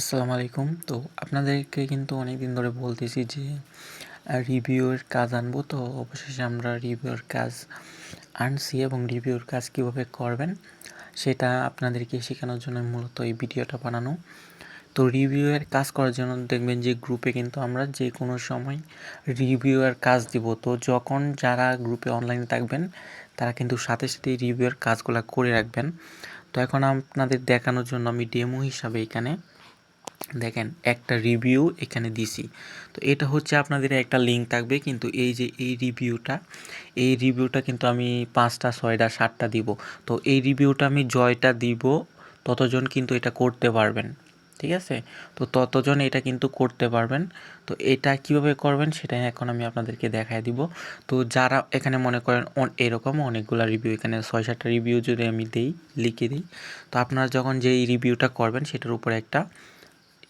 আসসালামু আলাইকুম। তো আপনাদেরকে কিন্তু অনেক দিন ধরে বলতেছি যে রিভিউয়ের কাজ আনব। তো অবশেষে আমরা রিভিউয়ের কাজ আনছি এবং রিভিউর কাজ কীভাবে করবেন সেটা আপনাদেরকে শেখানোর জন্য মূলত এই ভিডিওটা বানানো। তো রিভিউয়ের কাজ করার জন্য দেখবেন যে গ্রুপে কিন্তু আমরা যে কোনো সময় রিভিউয়ের কাজ দিব। তো যখন যারা গ্রুপে অনলাইনে থাকবেন, তারা কিন্তু সাথে সাথে রিভিউয়ের কাজগুলো করে রাখবেন। তো এখন আপনাদের দেখানোর জন্য আমি ডেমো হিসাবে এখানে দেখেন, একটা রিভিউ এখানে দিছি। তো এটা হচ্ছে আপনাদের একটা লিঙ্ক থাকবে, কিন্তু এই যে এই রিভিউটা এই রিভিউটা কিন্তু আমি পাঁচটা, ছয়টা, সাতটা দিব। তো এই রিভিউটা আমি জয়টা দিব, ততজন কিন্তু এটা করতে পারবেন, ঠিক আছে? তো ততজন এটা কিন্তু করতে পারবেন। তো এটা কীভাবে করবেন সেটা এখন আমি আপনাদেরকে দেখায় দিব। তো যারা এখানে মনে করেন এরকম অনেকগুলো রিভিউ এখানে ছয়, সাতটা রিভিউ যদি আমি দিই, লিখে দিই, তো আপনারা যখন যে রিভিউটা করবেন, সেটার উপরে একটা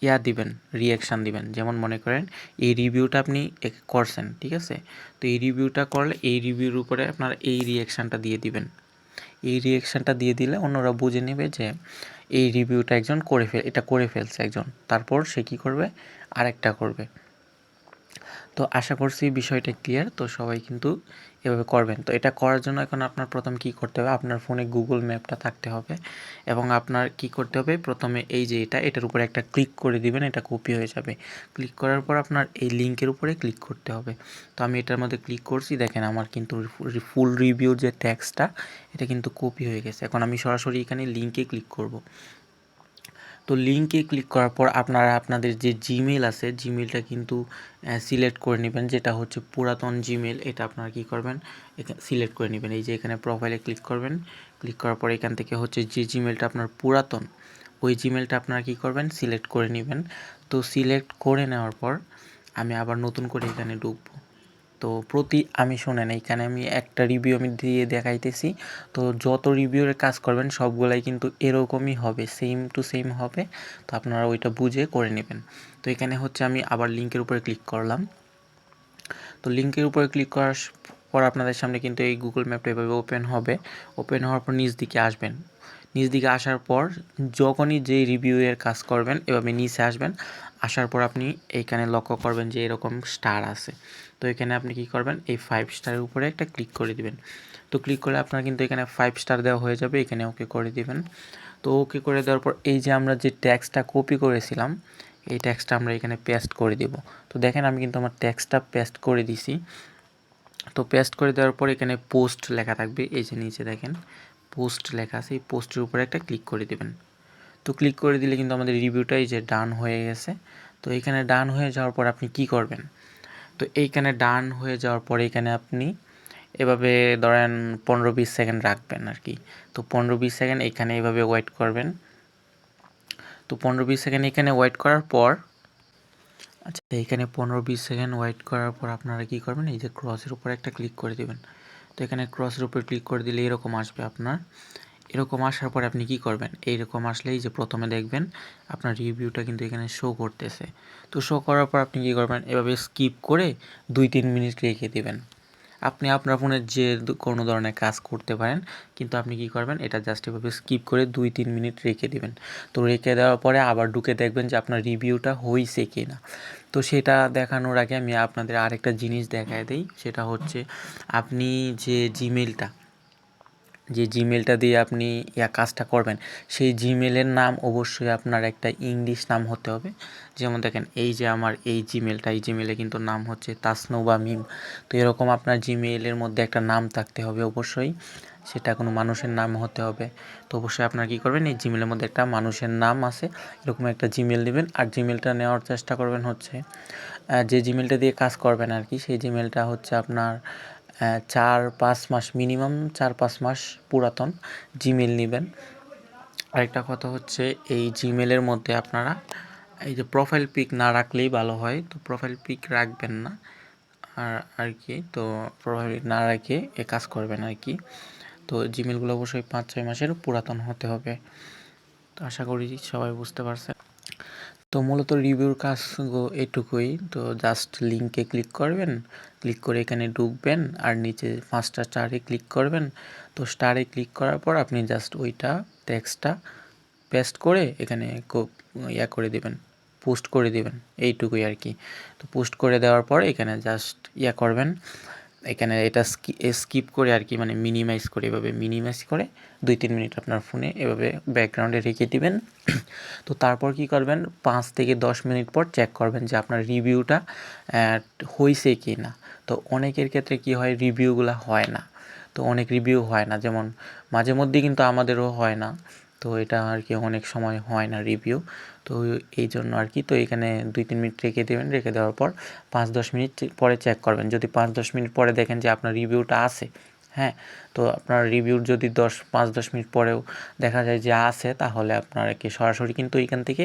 ইয়া দিবেন রিয়াকশান দিবেন। যেমন মনে করেন, এই রিভিউটা আপনি করছেন, ঠিক আছে? তো এই রিভিউটা করলে এই রিভিউর উপরে আপনার এই রিয়াকশানটা দিয়ে দিবেন। এই রিয়াকশানটা দিয়ে দিলে অন্যরা বুঝে নেবে যে এই রিভিউটা একজন করে ফেল, এটা করে ফেলছে একজন। তারপর সে কী করবে? আরেকটা করবে। তো আশা করছি বিষয়টা ক্লিয়ার তো সবাই কিন্তু এভাবে করবেন। তো এটা করার জন্য এখন আপনার প্রথম কি করতে হবে? আপনার ফোনে গুগল ম্যাপটা থাকতে হবে এবং আপনার কি করতে হবে? প্রথমে এই যে এটা, এটার উপরে একটা ক্লিক করে দিবেন, এটা কপি হয়ে যাবে। ক্লিক করার পর আপনার এই লিঙ্কের উপরে ক্লিক করতে হবে। তো আমি এটার মধ্যে ক্লিক করছি, দেখেন আমার কিন্তু ফুল রিভিউ যে ট্যাক্সটা এটা কিন্তু কপি হয়ে গেছে। এখন আমি সরাসরি এখানে লিঙ্কে ক্লিক করব। তো লিঙ্কে ক্লিক করার পর আপনারা আপনাদের যে জিমেল আছে জিমেলটা কিন্তু সিলেক্ট করে নেবেন, যেটা হচ্ছে পুরাতন জিমেল এটা আপনারা কী করবেন? সিলেক্ট করে নেবেন। এই যে এখানে প্রোফাইলে ক্লিক করবেন ক্লিক করার পর এখান থেকে হচ্ছে যে জিমেলটা আপনার পুরাতন, ওই জিমেলটা আপনারা কী করবেন? সিলেক্ট করে নেবেন। তো সিলেক্ট করে নেওয়ার পর আমি আবার নতুন করে এখানে ঢুকবো। তো প্রতি আমি শোনেন, এইখানে আমি একটা রিভিউ আমি দিয়ে দেখাইতেছি। তো যত রিভিউয়ের কাজ করবেন, সবগুলাই কিন্তু এরকমই হবে সেম টু সেম হবে। তো আপনারা ওইটা বুঝে করে নেবেন। তো এখানে হচ্ছে আমি আবার লিঙ্কের উপরে ক্লিক করলাম। তো লিঙ্কের উপরে ক্লিক করার পর আপনাদের সামনে কিন্তু এই গুগল ম্যাপটা এভাবে ওপেন হবে। ওপেন হওয়ার পর নিচ দিকে আসবেন। নিচ দিকে আসার পর যখনই যে রিভিউয়ের কাজ করবেন, এভাবে নিচে আসবেন। আসার পর আপনি এইখানে লক্ষ্য করবেন যে এরকম স্টার আছে। তো এখানে আপনি কি করবেন? এই ফাইভ স্টারের উপরে একটা ক্লিক করে দিবেন। তো ক্লিক করলে আপনার কিন্তু এখানে ফাইভ স্টার দেওয়া হয়ে যাবে, এখানে ওকে করে দিবেন। তো ওকে করে দেওয়ার পর এই যে আমরা যে ট্যাক্সটা কপি করেছিলাম, এই ট্যাক্সটা আমরা এখানে পেস্ট করে দিব। তো দেখেন আমি কিন্তু আমার ট্যাক্সটা পেস্ট করে দিছি। তো পেস্ট করে দেওয়ার পর এখানে পোস্ট লেখা থাকবে। এই যে নিচে দেখেন পোস্ট লেখা আছে। এই পোস্টের উপরে একটা ক্লিক করে দিবেন। তো ক্লিক করে দিলে কিন্তু আমাদের রিভিউটাই যে ডান হয়ে গেছে। তো এখানে ডান হয়ে যাওয়ার পর আপনি কি করবেন? তো এইখানে ডান হয়ে যাওয়ার পরে এখানে আপনি এভাবে ধরেন পনেরো বিশ সেকেন্ড রাখবেন আর কি। তো পনেরো বিশ সেকেন্ড এখানে এভাবে ওয়েট করবেন। তো পনেরো বিশ সেকেন্ড এখানে ওয়েট করার পর আচ্ছা এখানে পনেরো বিশ সেকেন্ড ওয়েট করার পর আপনারা কী করবেন? এই যে ক্রসের উপর একটা ক্লিক করে দেবেন। তো এখানে ক্রসের উপর ক্লিক করে দিলে এরকম আসবে আপনার। এরকম আসার পরে আপনি কি করবেন? এইরকম আসলেই যে প্রথমে দেখবেন আপনার রিভিউটা কিন্তু এখানে শো করতেছে। তো শো করার পর আপনি কী করবেন? এভাবে স্কিপ করে দুই, তিন মিনিট রেখে দেবেন। আপনি আপনার ফোনের যে কোনো ধরনের কাজ করতে পারেন, কিন্তু আপনি কি করবেন? এটা জাস্ট এভাবে স্কিপ করে দুই, তিন মিনিট রেখে দেবেন। তো রেখে দেওয়ার পরে আবার ঢুকে দেখবেন যে আপনার রিভিউটা হয়েছে কি না তো সেটা দেখানোর আগে আমি আপনাদের আরেকটা জিনিস দেখায় দিই। সেটা হচ্ছে আপনি যে জিমেলটা যে জিমেলটা দিয়ে আপনি ইয়া কাজটা করবেন, সেই জিমেলের নাম অবশ্যই আপনার একটা ইংলিশ নাম হতে হবে। যেমন দেখেন, এই যে আমার এই জিমেলটা এই জিমেলে কিন্তু নাম হচ্ছে তাসনোবা মিম। তো এরকম আপনার জিমেলের মধ্যে একটা নাম থাকতে হবে অবশ্যই, সেটা কোনো মানুষের নাম হতে হবে। তো অবশ্যই আপনার কী করবেন, এই জিমেলের মধ্যে একটা মানুষের নাম আছে, এরকম একটা জিমেল নেবেন আর জিমেলটা নেওয়ার চেষ্টা করবেন হচ্ছে যে জিমেলটা দিয়ে কাজ করবেন আর কি, সেই জিমেলটা হচ্ছে আপনার চার পাঁচ মাস মিনিমাম, চার পাঁচ মাস পুরাতন জিমেল নেবেন। আরেকটা কথা হচ্ছে, এই জিমেলের মধ্যে আপনারা এই যে প্রোফাইল পিক না রাখলেই ভালো হয়, তো প্রোফাইল পিক রাখবেন না। আর আর কি, তো প্রোফাইল না রেখে এ কাজ করবেন আর কি। তো জিমেলগুলো অবশ্যই পাঁচ ছয় মাসের পুরাতন হতে হবে। তো আশা করি সবাই বুঝতে পারছে তো মূলত রিভিউর কাজ এটুকুই। তো জাস্ট লিঙ্কে ক্লিক করবেন ক্লিক করে এখানে ঢুকবেন আর নিচে পাঁচটা স্টারে ক্লিক করবেন। তো স্টারে ক্লিক করার পর আপনি জাস্ট ওইটা টেক্সটটা পেস্ট করে এখানে ইয়া করে দেবেন পোস্ট করে দেবেন। এইটুকুই আর কি। তো পোস্ট করে দেওয়ার পর এখানে জাস্ট ইয়া করবেন। এখানে এটা স্কিপ করে আর কি মানে মিনিমাইজ করে, এভাবে মিনিমাইজ করে দুই তিন মিনিট আপনার ফোনে এভাবে ব্যাকগ্রাউন্ডে রেখে দিবেন। তো তারপর কি করবেন? পাঁচ থেকে দশ মিনিট পর চেক করবেন যে আপনার রিভিউটা হয়েছে কি না তো অনেকের ক্ষেত্রে কি হয়? রিভিউগুলো হয় না। তো অনেক রিভিউ হয় না। যেমন মাঝে মধ্যে কিন্তু আমাদেরও হয় না। তো এটা আর কি অনেক সময় হয় না রিভিউ তো এই জন্য আর কি, তো এখানে দুই তিন মিনিট রেখে দেবেন। রেখে দেওয়ার পর পাঁচ দশ মিনিট পরে চেক করবেন। যদি পাঁচ দশ মিনিট পরে দেখেন যে আপনার রিভিউটা আছে হ্যাঁ তো আপনার রিভিউর যদি দশ, পাঁচ দশ মিনিট পরেও দেখা যায় যে আছে, তাহলে আপনার কি সরাসরি কিন্তু এখান থেকে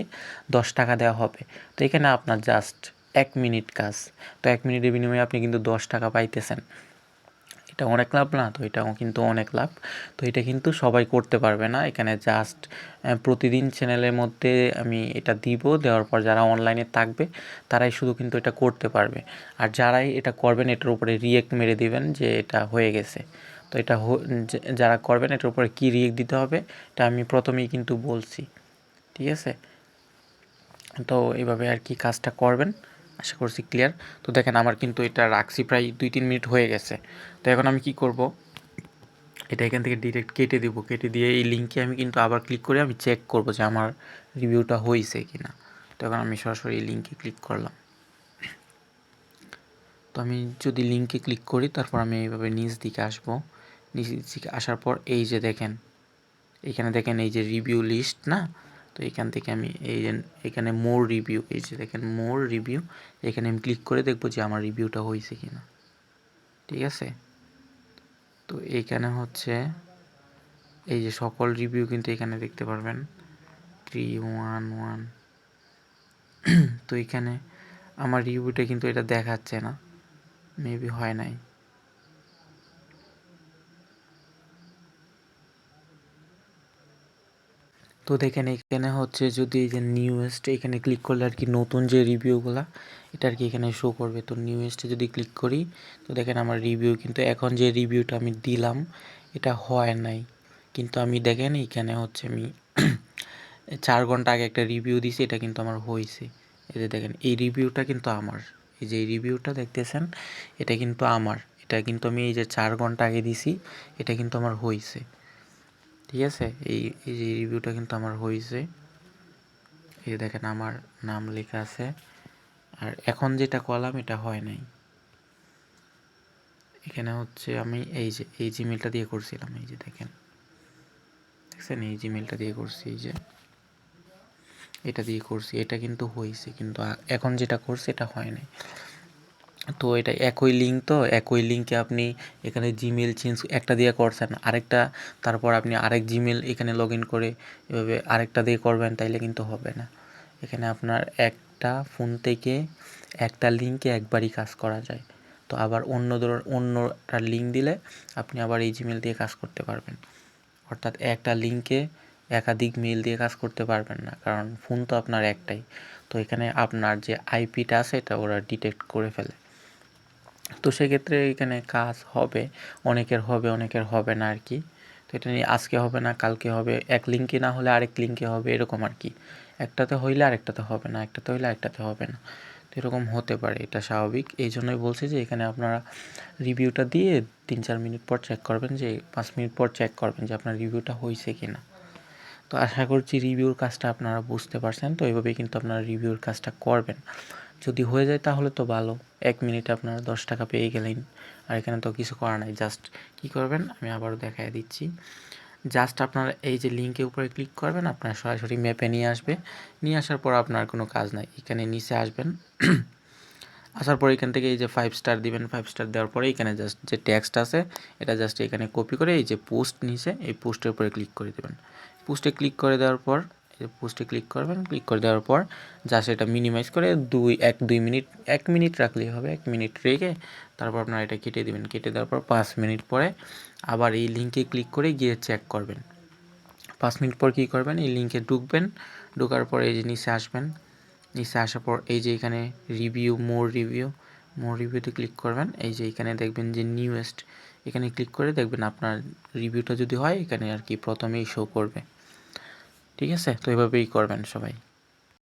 দশ টাকা দেওয়া হবে। তো এখানে আপনার জাস্ট এক মিনিট কাজ। তো এক মিনিটের বিনিময়ে আপনি কিন্তু দশ টাকা পাইতেছেন। এটা অনেক লাভ না, তো এটাও কিন্তু অনেক লাভ। তো এটা কিন্তু সবাই করতে পারবে না। এখানে জাস্ট প্রতিদিন চ্যানেলের মধ্যে আমি এটা দিব। দেওয়ার পর যারা অনলাইনে থাকবে, তারাই শুধু কিন্তু এটা করতে পারবে। আর যারাই এটা করবেন, এটার উপরে রিয়েক্ট মেরে দিবেন যে এটা হয়ে গেছে। তো এটা যারা করবেন, এটার উপরে কী রিয়েক্ট দিতে হবে, এটা আমি প্রথমেই কিন্তু বলছি। ঠিক আছে? তো এইভাবে আর কি কাজটা করবেন। আশা করছি ক্লিয়ার তো দেখেন আমার কিন্তু এটা রাখছি প্রায় দুই তিন মিনিট হয়ে গেছে। তো এখন আমি কি করব? এটা এখান থেকে ডিরেক্ট কেটে দিব। কেটে দিয়ে এই লিঙ্কে আমি কিন্তু আবার ক্লিক করে আমি চেক করব যে আমার রিভিউটা হয়েছে কি না তো এখন আমি সরাসরি এই লিঙ্কে ক্লিক করলাম। তো আমি যদি লিঙ্কে ক্লিক করি, তারপর আমি এইভাবে নিচ দিকে আসব। নিচ দিকে আসার পর এই যে দেখেন, এখানে দেখেন এই যে রিভিউ লিস্ট না? তো এখান থেকে আমি এই এখানে মোর রিভিউ এই যে দেখেন মোর রিভিউ এখানে আমি ক্লিক করে দেখব যে আমার রিভিউটা হয়েছে কি না ঠিক আছে? তো এইখানে হচ্ছে এই যে সকল রিভিউ কিন্তু এখানে দেখতে পারবেন। থ্রি ওয়ান ওয়ান তো এখানে আমার রিভিউটা কিন্তু এটা দেখাচ্ছে না। মেবি হয় নাই। তো দেখেন এখানে হচ্ছে যদি এই যে নিউয়েস্ট এখানে ক্লিক করলে আর কি নতুন যে রিভিউগুলো এটা আর কি এখানে শো করবে। তো নিউয়েস্টে যদি ক্লিক করি, তো দেখেন আমার রিভিউ কিন্তু এখন যে রিভিউটা আমি দিলাম, এটা হয় নাই। কিন্তু আমি দেখেন এখানে হচ্ছে আমি চার ঘণ্টা আগে একটা রিভিউ দিছি, এটা কিন্তু আমার হয়েছে এই যে দেখেন, এই রিভিউটা কিন্তু আমার। এই যে রিভিউটা দেখতেছেন, এটা কিন্তু আমার। এটা কিন্তু আমি এই যে চার ঘণ্টা আগে দিছি, এটা কিন্তু আমার হয়েছে ঠিক আছে? এই এই যে রিভিউটা কিন্তু আমার হয়েছে এই দেখেন আমার নাম লেখা আছে। আর এখন যেটা কলাম এটা হয় নাই। এখানে হচ্ছে আমি এই যে, এই জিমেলটা দিয়ে করছিলাম, এই যে দেখেন। দেখছেন? এই জিমেলটা দিয়ে করছি, এই যে। এটা দিয়ে করছি। এটা কিন্তু হয়েছে কিন্তু এখন যেটা করছি, এটা হয় নাই। তো এটা একই লিঙ্ক তো? একই লিঙ্কে আপনি এখানে জিমেল চেঞ্জ একটা দিয়ে করছেন, আরেকটা, তারপর আপনি আরেক জিমেল এখানে লগ ইন করে এভাবে আরেকটা দিয়ে করবেন, তাইলে কিন্তু হবে না। এখানে আপনার একটা ফোন থেকে একটা লিঙ্কে একবারই কাজ করা যায়। তো আবার অন্য ধর, অন্যটা লিঙ্ক দিলে আপনি আবার এই জিমেল দিয়ে কাজ করতে পারবেন। অর্থাৎ একটা লিঙ্কে একাধিক মেল দিয়ে কাজ করতে পারবেন না, কারণ ফোন তো আপনার একটাই। তো এখানে আপনার যে আইপিটা আছে, এটা ওরা ডিটেক্ট করে ফেলে। তো সেক্ষেত্রে এখানে কাজ হবে, অনেকের হবে অনেকের হবে না আর কি। তো এটা নিয়ে আজকে হবে না, কালকে হবে, এক লিঙ্কে না হলে আরেক লিঙ্কে হবে, এরকম আর কি। একটাতে হইলে আরেকটাতে হবে না, একটাতে হইলে আরেকটাতে হবে না। তো এরকম হতে পারে, এটা স্বাভাবিক। এই জন্যই বলছি যে এখানে আপনারা রিভিউটা দিয়ে তিন চার মিনিট পর চেক করবেন যে, পাঁচ মিনিট পর চেক করবেন যে আপনার রিভিউটা হয়েছে কি না তো আশা করছি রিভিউর কাজটা আপনারা বুঝতে পারছেন, তো এইভাবেই কিন্তু আপনারা রিভিউর কাজটা করবেন। যদি হয়ে যায় তাহলে তো ভালো। এক মিনিটে আপনারা দশ টাকা পেয়ে গেলেন। আর এখানে তো কিছু করা নাই। জাস্ট কী করবেন, আমি আবারও দেখাই দিচ্ছি। জাস্ট আপনারা এই যে লিঙ্কের উপরে ক্লিক করবেন, আপনার সরাসরি ম্যাপে নিয়ে আসবে। নিয়ে আসার পর আপনার কোনো কাজ নাই। এখানে নিচে আসবেন। আসার পর এখান থেকে এই যে ফাইভ স্টার দিবেন ফাইভ স্টার দেওয়ার পরে এখানে জাস্ট যে টেক্সট আছে, এটা জাস্ট এখানে কপি করে এই যে পোস্ট নিচে, এই পোস্টের উপরে ক্লিক করে দেবেন। পোস্টে ক্লিক করে দেওয়ার পর পোস্টে ক্লিক করবেন ক্লিক করে দেওয়ার পর জাস্ট এটা মিনিমাইজ করে দুই, এক, দুই মিনিট এক মিনিট রাখলেই হবে, এক মিনিট রেখে তারপর আপনারা এটা কেটে দেবেন। কেটে দেওয়ার পর পাঁচ মিনিট পরে আবার এই লিঙ্কে ক্লিক করে গিয়ে চেক করবেন। পাঁচ মিনিট পর কী করবেন? এই লিঙ্কে ঢুকবেন, ঢোকার পর এই যে নিচে আসবেন, নিচে আসার পর এই যে এখানে রিভিউ মোর রিভিউ মোর রিভিউতে ক্লিক করবেন। এই যে এখানে দেখবেন যে নিউয়েস্ট এখানে ক্লিক করে দেখবেন আপনার রিভিউটা যদি হয়, এখানে আর কি প্রথমেই শো করবে। ঠিক আছে? তো এভাবেই করবেন সবাই।